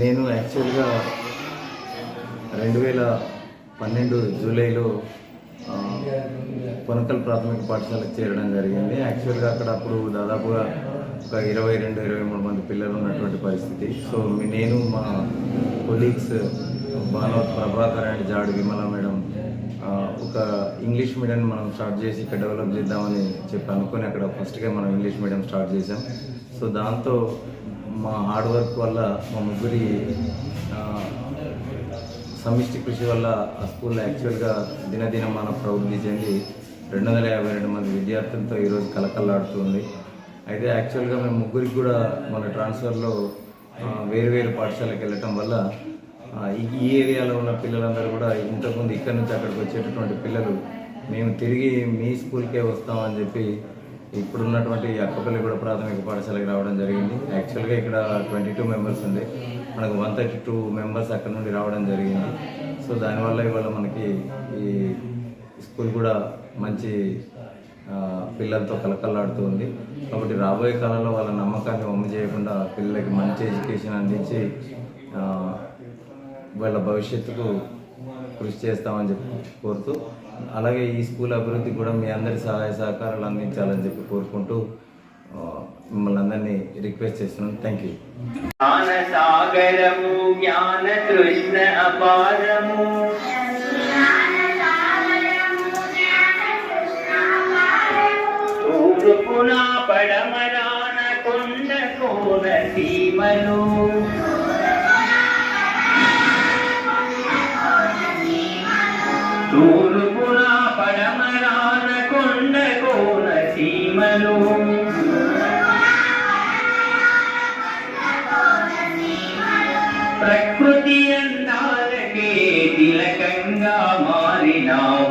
నేను యాక్చువల్గా రెండు వేల పన్నెండు జూలైలో కొనకల్ ప్రాథమిక పాఠశాలకు చేరడం జరిగింది. యాక్చువల్గా అక్కడ అప్పుడు దాదాపుగా ఒక ఇరవై రెండు ఇరవై మూడు మంది పిల్లలు ఉన్నటువంటి పరిస్థితి. సో నేను మా colleagues Banavath Prabhakar and Jadu Vimala madam ఒక ఇంగ్లీష్ మీడియం మనం స్టార్ట్ చేసి ఇక్కడ డెవలప్ చేద్దామని చెప్పి అనుకుని అక్కడ ఫస్ట్గా మనం ఇంగ్లీష్ మీడియం స్టార్ట్ చేసాం సో దాంతో మా హార్డ్ వర్క్ వల్ల మా ముగ్గురి సమిష్టి కృషి వల్ల ఆ స్కూల్లో యాక్చువల్గా దినదినం మన ప్రవృద్ధి చెంది రెండు వందల యాభై రెండు మంది విద్యార్థులతో ఈరోజు కలకల్లాడుతుంది అయితే యాక్చువల్గా మేము ముగ్గురికి కూడా మన ట్రాన్స్ఫర్లో వేరు వేరు పాఠశాలకు వెళ్ళటం వల్ల ఈ ఏరియాలో ఉన్న పిల్లలందరూ కూడా ఇంతకుముందు ఇక్కడి నుంచి అక్కడికి వచ్చేటటువంటి పిల్లలు మేము తిరిగి మీ స్కూల్కే వస్తామని చెప్పి ఇప్పుడున్నటువంటి అక్కపల్లి కూడా ప్రాథమిక పాఠశాలకు రావడం జరిగింది. యాక్చువల్గా ఇక్కడ ట్వంటీ టూ మెంబర్స్ ఉంది. మనకు వన్ థర్టీ టూ మెంబర్స్ అక్కడ నుండి రావడం జరిగింది. సో దానివల్ల ఇవాళ మనకి ఈ స్కూల్ కూడా మంచి పిల్లలతో కలకల్లాడుతూ ఉంది. కాబట్టి రాబోయే కాలంలో వాళ్ళ నమ్మకాన్ని వమ్ము చేయకుండా పిల్లలకి మంచి ఎడ్యుకేషన్ అందించి వాళ్ళ భవిష్యత్తుకు కృషి చేస్తామని చెప్పి కోరుతూ అలాగే ఈ స్కూల్ అభివృద్ధి కూడా మీ అందరి సహాయ సహకారాలు అందించాలని చెప్పి కోరుకుంటూ మిమ్మల్ని అందరినీ రిక్వెస్ట్ చేస్తున్నాను థ్యాంక్ యూ జ్ఞానసాగరము జ్ఞాన కృష్ణ అపారము. తూర్పున పడమరాన కొండ కోన సీమను. తూర్పున పడమరాన కొండ కోన సీమలు. ప్రకృతి అందాలకే తిలకంగా మారినావు.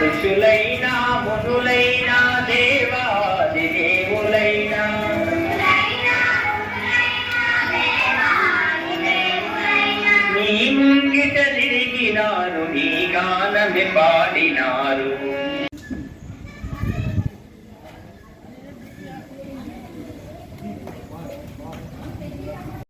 ఋషులైనా మునులైనా దేవాది దేవులైనా నీ ముంగిట తిరిగినాను నీ గానమి పాడి